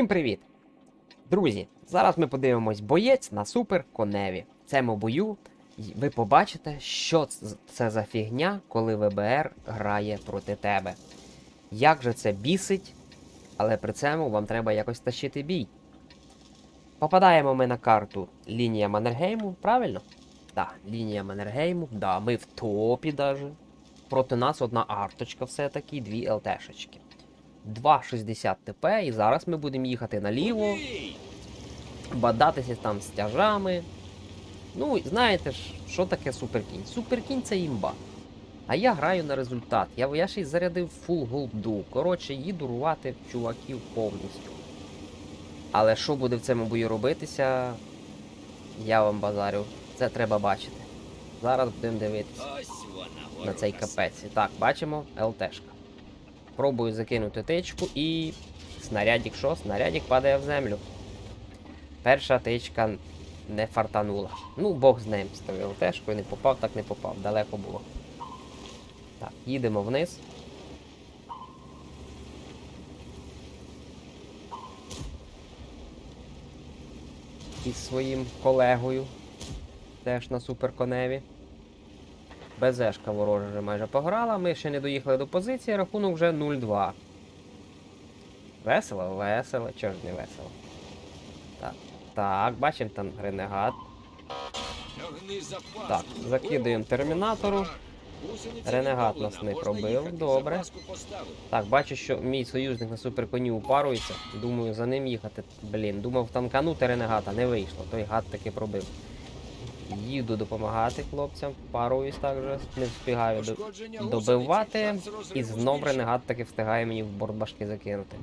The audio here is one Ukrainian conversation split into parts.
Всім привіт! Друзі, зараз ми подивимось боєць на супер коневі. В цьому бою ви побачите, що це за фігня, коли ВБР грає проти тебе. Як же це бісить, але при цьому вам треба якось тащити бій. Попадаємо ми на карту лінія Маннергейму, правильно? Так, лінія Маннергейму, да, ми в топі даже. Проти нас одна арточка все-таки, дві ЛТшечки. 2,60 ТП, і зараз ми будемо їхати наліво, бадатися там з тяжами. Ну, знаєте ж, що таке суперкінь? Суперкінь це імба. А я граю на результат. Я, я ще й зарядив фул голду. Коротше, їду рвати чуваків повністю. Але що буде в цьому бою робитися, я вам базарю. Це треба бачити. Зараз будемо дивитися на цей капець. І Так, бачимо ЛТшка. Пробую закинути тичку і. Снарядик що? Снарядик падає в землю. Перша тичка не фартанула. Ну, Бог з ним тою ЛТшкою, не попав, так не попав, далеко було. Так, їдемо вниз. Із своїм колегою. Теж на суперконеві. БЗшка ворожа вже майже пограла, ми ще не доїхали до позиції, рахунок вже 0-2. Весело, весело, чого ж не весело. Так, так, бачимо там ренегат. Так, закидуємо термінатору. Ренегат нас не пробив, добре. Так, бачу, що мій союзник на суперконі упарується. Думаю, за ним їхати. Блін, думав танканути ренегата, не вийшло. Той гад таки пробив. Їду допомагати хлопцям, паруюсь так же, не встигаю до... добивати, і знов ренегат таки встигає мені в борт башки закинути.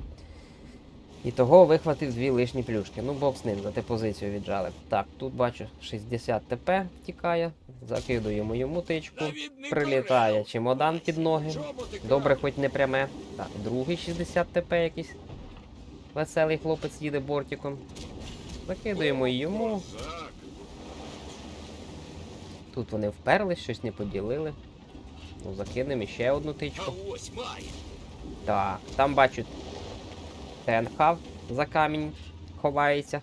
І того вихватив дві лишні плюшки. Ну, бог з ним, за те позицію віджали. Так, тут бачу 60 ТП тікає, закидуємо йому тичку, прилітає чемодан під ноги. Добре, хоч не пряме. Так, другий 60 ТП якийсь. Веселий хлопець їде бортиком. Закидуємо йому. Тут вони вперлись, щось не поділили. Ну, закинемо ще одну тичку. Так, там бачу ТНХ за камінь ховається.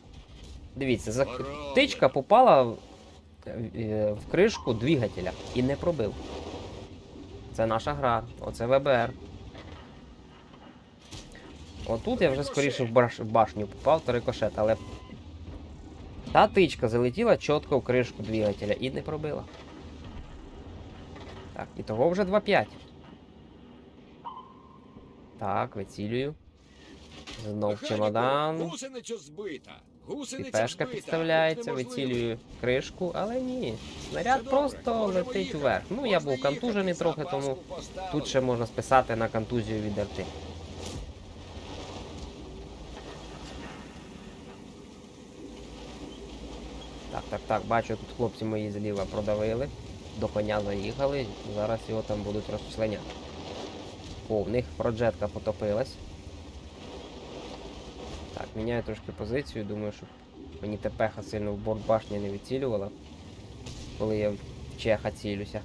Дивіться, за... Тичка попала в, е, в кришку двигателя і не пробив. Це наша гра, оце ВБР. Отут я вже скоріше в башню попав, то рикошет, але та тичка залетіла чітко в кришку двигателя і не пробила. Так, і того вже 2-5. Так, вицілюю. Знов чемодан. Піпешка підставляється, вицілюю кришку, але ні. Снаряд просто летить вверх. Ну, я був контужений трохи, тому тут ще можна списати на контузію від арти. Так, так, так, бачу, тут хлопці мої зліва продавили. До коня заїхали, зараз його там будуть розчленяти. О, в них проджетка потопилась. Так, міняю трошки позицію, думаю, щоб мені тепеха сильно в борт башні не відцілювала, коли я в чеха цілюся.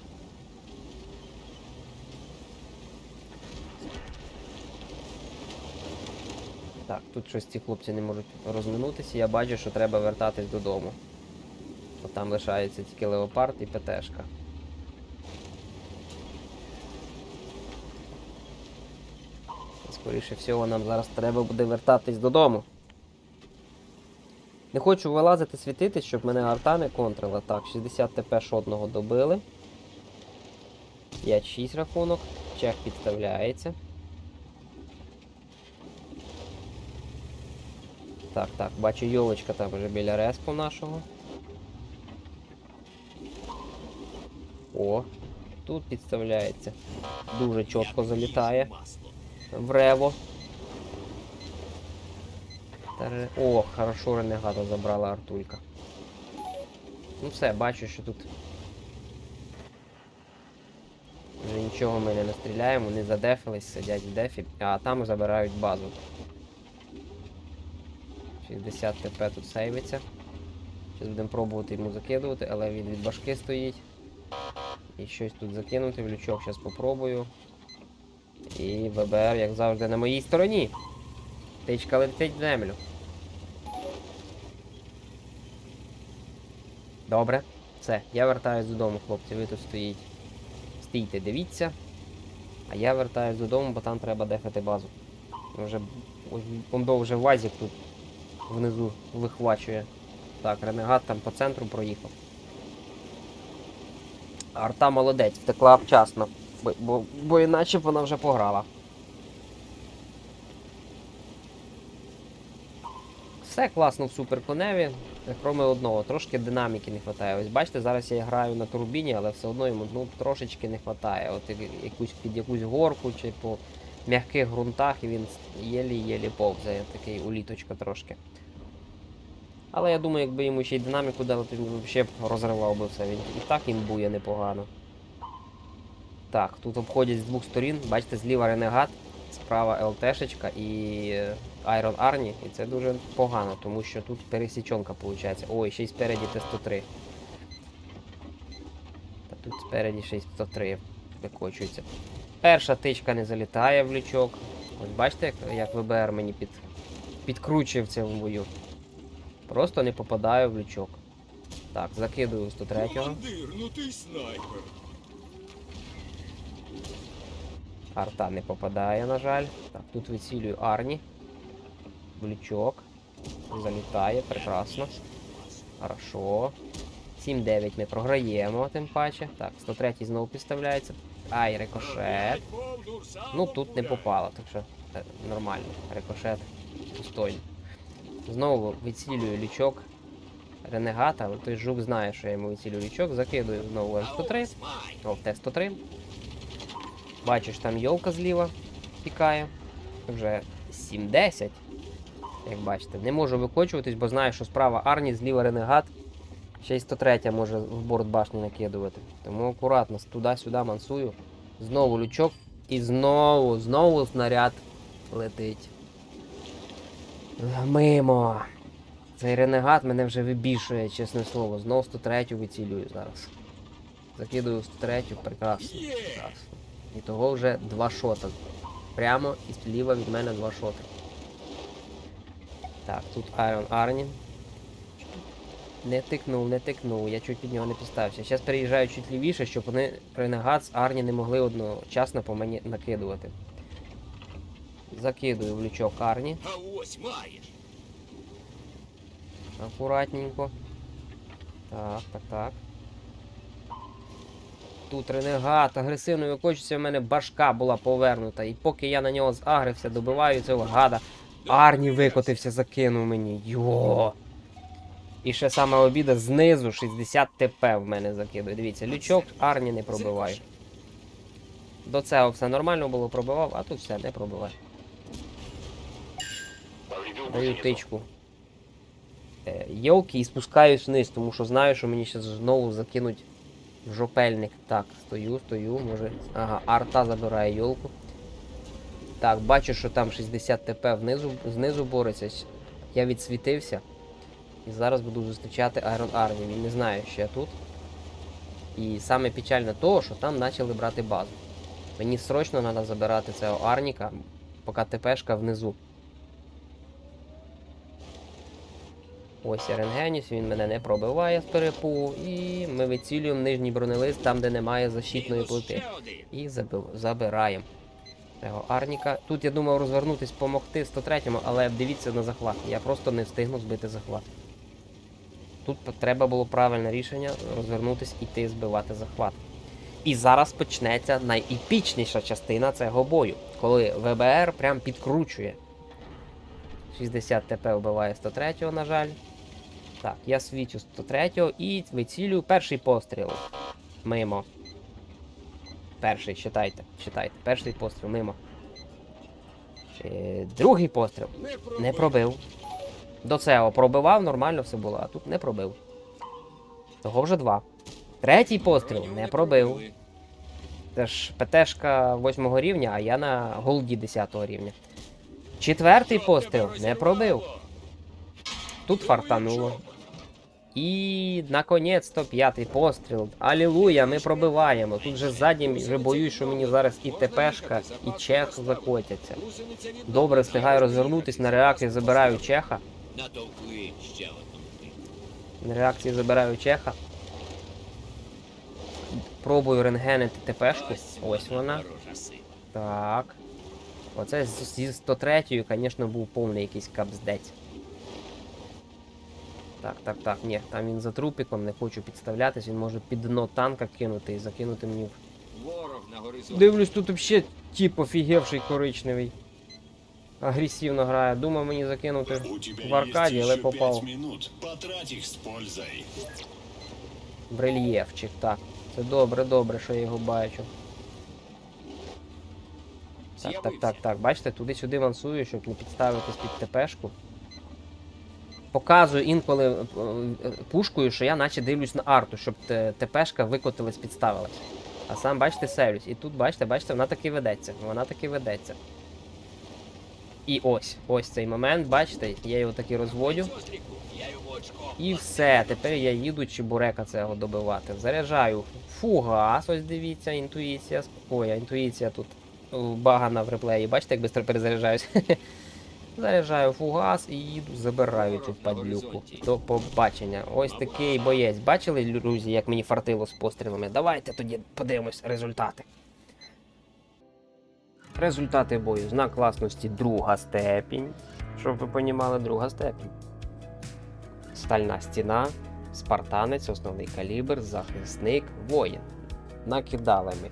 Так, тут щось ці хлопці не можуть розминутися, я бачу, що треба вертатись додому. Там лишається тільки леопард і ПТшка. Скоріше всього, нам зараз треба буде вертатись додому. Не хочу вилазити світити, щоб мене арта не контрила. Так, 60 ТП шодного добили. 5-6 рахунок. Чех підставляється. Так, так, бачу йолочка там вже біля респу нашого. О, тут підставляється. Дуже чітко залітає в рево. О, хорошо ренегата забрала Артулька. Ну все, бачу, що тут. Вже нічого ми не настріляємо, вони задефились, сидять в дефі, а там забирають базу. 60 ТП тут сейвиться. Зараз будемо пробувати йому закидувати, але він від башки стоїть. І щось тут закинути в лючок, зараз попробую. І ВБР, як завжди, на моїй стороні. Тичка летить в землю. Добре. Все, я вертаюсь додому, хлопці. Ви тут стоїть. Стійте, дивіться. А я вертаюсь додому, бо там треба дефати базу. Вже ось Бондо вже вазик тут внизу вихвачує. Так, ренегат там по центру проїхав. Арта молодець, втекла вчасно, бо, бо, бо іначе б вона вже пограла. Все класно в суперконеві, кроме одного, трошки динаміки не вистачає. Ось бачите, зараз я граю на турбіні, але все одно йому ну, трошечки не вистачає. От якусь, під якусь горку чи по м'яких ґрунтах і він єлі-єлі повзає, такий уліточка трошки. Але я думаю, якби йому ще й динаміку дали, то він взагалі б розривав би все. Він і так імбує непогано. Так, тут обходять з двох сторін. Бачите, зліва Ренегат, справа ЛТшечка і Айрон Арні. І це дуже погано, тому що тут пересічонка виходить. Ой, ще й спереді Т-103. Та тут спереді ще й 103 викочується. Перша тичка не залітає в лючок. Ось бачите, як ВБР мені під, підкручує в цьому бою. Просто не попадаю в лючок. Так, закидую 103-го. Командир, ну ти снайпер. Арта не попадає, на жаль. Так, тут вицілюю Арні. В лючок. Залітає, прекрасно. Хорошо. 7-9 ми програємо, тим паче. Так, 103 знову підставляється. Ай, рикошет. Ну тут не попало, так що е, нормально. Рикошет достойно. Знову вицілюю лючок ренегата, той жук знає, що я йому вицілюю лючок, закидую знову М103. О, в Т-103. Бачиш, там йолка зліва пікає. Вже 7-10. Як бачите, не можу викочуватись, бо знаю, що справа Арні, зліва Ренегат. Ще й 103 може в борт башні накидувати. Тому акуратно, туди-сюди мансую. Знову лючок. І знову, знову снаряд летить. Мимо. Цей ренегат мене вже вибішує, чесне слово. Знову 103 вицілюю зараз. Закидую 103, прекрасно. Прекрасно. І того вже два шота. Прямо і зліва від мене два шоти. Так, тут Айрон Арні. Не тикнув, не тикнув, я чуть під нього не підставився. Зараз переїжджаю чуть лівіше, щоб вони ренегат з Арні не могли одночасно по мені накидувати. Закидую в лючок Арні. Акуратненько. Так, так, так. Тут ренегат агресивно викочується, в мене башка була повернута. І поки я на нього загрився, добиваю цього гада. Арні викотився, закинув мені. Йо. І ще саме обіда знизу 60 ТП в мене закидує. Дивіться, лючок Арні не пробиває. До цього все нормально було, пробивав, а тут все не пробиває. Даю тичку. Е, Йолки і спускаюсь вниз, тому що знаю, що мені ще знову закинуть в жопельник. Так, стою, стою, може. Ага, арта забирає йолку. Так, бачу, що там 60 ТП внизу, знизу бореться. Я відсвітився. І зараз буду зустрічати Iron Army. Він не знає, що я тут. І саме печальне того, що там почали брати базу. Мені срочно треба забирати цього Арніка, поки ТПшка внизу. Ось рентгеніс, він мене не пробиває з перепугу, і ми вицілюємо нижній бронелист там, де немає защитної плити. І забив, забираємо. Цього Арніка. Тут я думав розвернутись, помогти 103-му, але дивіться на захват. Я просто не встигну збити захват. Тут треба було правильне рішення розвернутись і йти збивати захват. І зараз почнеться найепічніша частина цього бою, коли ВБР прям підкручує. 60 ТП вбиває 103-го, на жаль. Так, я свічу 103-го і вицілюю перший постріл. Мимо. Перший, читайте, читайте. Перший постріл мимо. Е, другий постріл. Не пробив. Не пробив. До цього пробивав, нормально все було, а тут не пробив. Того вже два. Третій постріл не пробив. Це ж ПТшка 8 рівня, а я на голді 10 рівня. Четвертий постріл не пробив. Тут фартануло. І наконець-то п'ятий постріл. Алілуя, ми пробиваємо. Тут же ззаді вже боюсь, що мені зараз і ТПшка, і чех закотяться. Добре, встигаю розвернутись на реакції, забираю чеха. На реакції забираю чеха. Пробую рентгенити ТПшку. Ось вона. Так. Оце зі 103-ю, звісно, був повний якийсь капздець. Так, так, так, ні, там він за трупіком, не хочу підставлятись, він може під дно танка кинути і закинути мені. в- Ворог на горизонті. Дивлюсь, тут взагалі тип офігевший коричневий. Агресивно грає. Думав мені закинути в аркаді, але попав пять минут. Потрать их с пользой. в рельєфчик. Так. Це добре, добре, що я його бачу. Так, так, так, так. Бачите, туди-сюди мансую, щоб не підставитись під ТПшку. Показую інколи е, е, пушкою, що я наче дивлюсь на арту, щоб ТПшка викотилась, підставилась. А сам, бачите, севлюсь. І тут, бачите, бачите, вона таки ведеться. Вона таки ведеться. І ось, ось цей момент, бачите, я його таки розводю. І все, тепер я їду чебурека цього добивати. Заряджаю фугас, ось дивіться, інтуїція. Ой, інтуїція тут багана в реплеї. Бачите, як швидко перезаряджаюсь? Заряджаю фугас і їду, забираю цю падлюку. До побачення. Ось такий боєць. Бачили, друзі, як мені фартило з пострілами? Давайте тоді подивимось результати. Результати бою. Знак класності друга степінь. Щоб ви понімали, друга степінь. Стальна стіна, спартанець, основний калібр, захисник, воїн. Накидали ми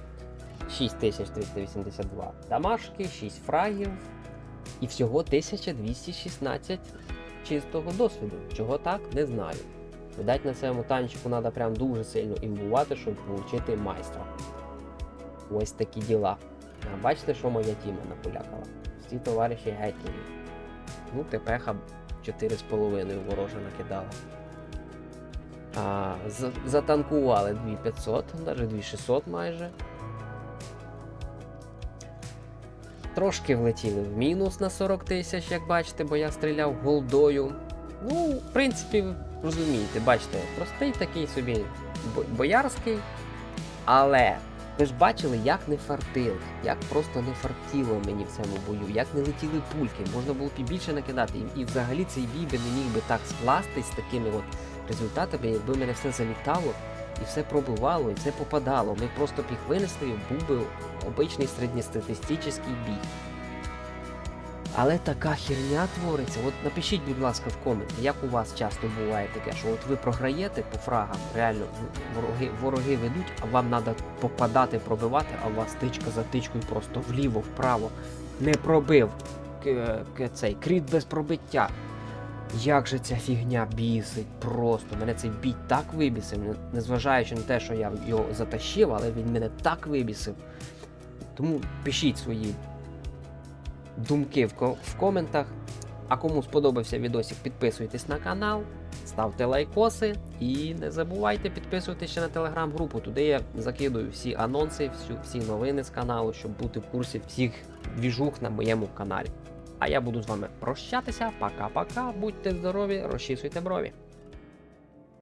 6382 дамашки, 6 фрагів і всього 1216 чистого досвіду. Чого так, не знаю. Видать, на цьому танчику треба прям дуже сильно імбувати, щоб отримати майстра. Ось такі діла. А бачите, що моя тіма наполякала? Всі товариші геть нові. Ну, ТПХ 4,5 ворожа накидала. А, затанкували 2500, навіть 2600 майже. Трошки влетіли в мінус на 40 тисяч, як бачите, бо я стріляв голдою. Ну, в принципі, розумієте, бачите, простий такий собі боярський. Але ви ж бачили, як не фартили, як просто не фартіло мені в цьому бою, як не летіли пульки, можна було б і більше накидати. І взагалі цей бій би не міг би так скластись з такими от результатами, якби мене все залітало і все пробивало, і все попадало. Ми просто б їх винесли і був би обичний середньостатистичний бій. Але така херня твориться. От напишіть, будь ласка, в коменті, як у вас часто буває таке, що от ви програєте по фрагам, реально вороги, вороги ведуть, а вам треба попадати, пробивати, а у вас тичка за тичкою просто вліво, вправо. Не пробив к- цей кріт без пробиття. Як же ця фігня бісить просто. Мене цей бій так вибісив, незважаючи на те, що я його затащив, але він мене так вибісив. Тому пишіть свої думки в, ко- в коментах. А кому сподобався відосик, підписуйтесь на канал, ставте лайкоси і не забувайте підписуватися на телеграм-групу. Туди я закидую всі анонси, всі новини з каналу, щоб бути в курсі всіх двіжух на моєму каналі. А я буду з вами прощатися. Пока-пока. Будьте здорові, розчісуйте брові.